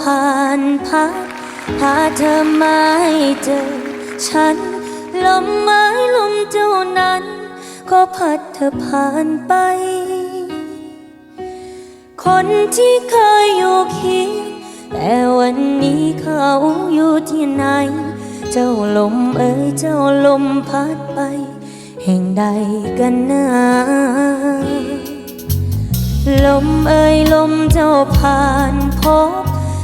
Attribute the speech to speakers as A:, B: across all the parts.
A: ผ่าเธอมาให้เจอ ฉันลมไม้ลมเจ้านั้น ก็พัดเธอผ่านไป คนที่เคยอยู่เคียงแต่วันนี้เขาอยู่ที่ไหน เจ้าลมเอ่ยเจ้าลมพัดไป แห่งใดกันนะลมเอ่ยลมเจ้าผ่านพบ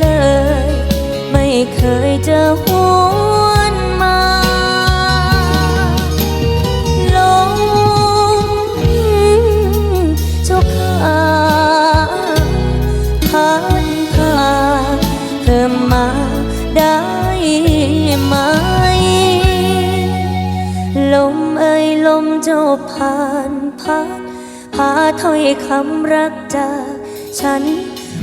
A: เลย ไม่เคยเจอหวนมาลมเจ้าขาพัดพาเธอมาได้ไหม ลมเอ่ยลมเจ้าผ่านพัดพาถ้อยคำรักจากฉัน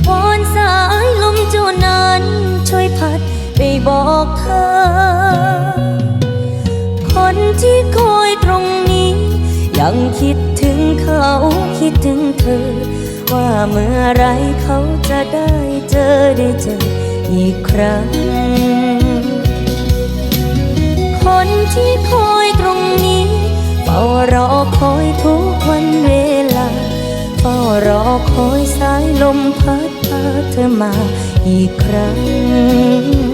A: วอนสายลมเจ้านั้น ช่วยพัดไปบอกเธอ คนที่คอยตรงนี้ ยังคิดถึงเขาคิดถึงเธอ ว่าเมื่อไรเขาจะได้เจอได้เจออีกครั้ง คนที่คอยตรงนี้เฝ้ารอคอยทุกวันเวลา เฝ้ารอคอยสายลมพัดพาเธอมาอีกครั้ง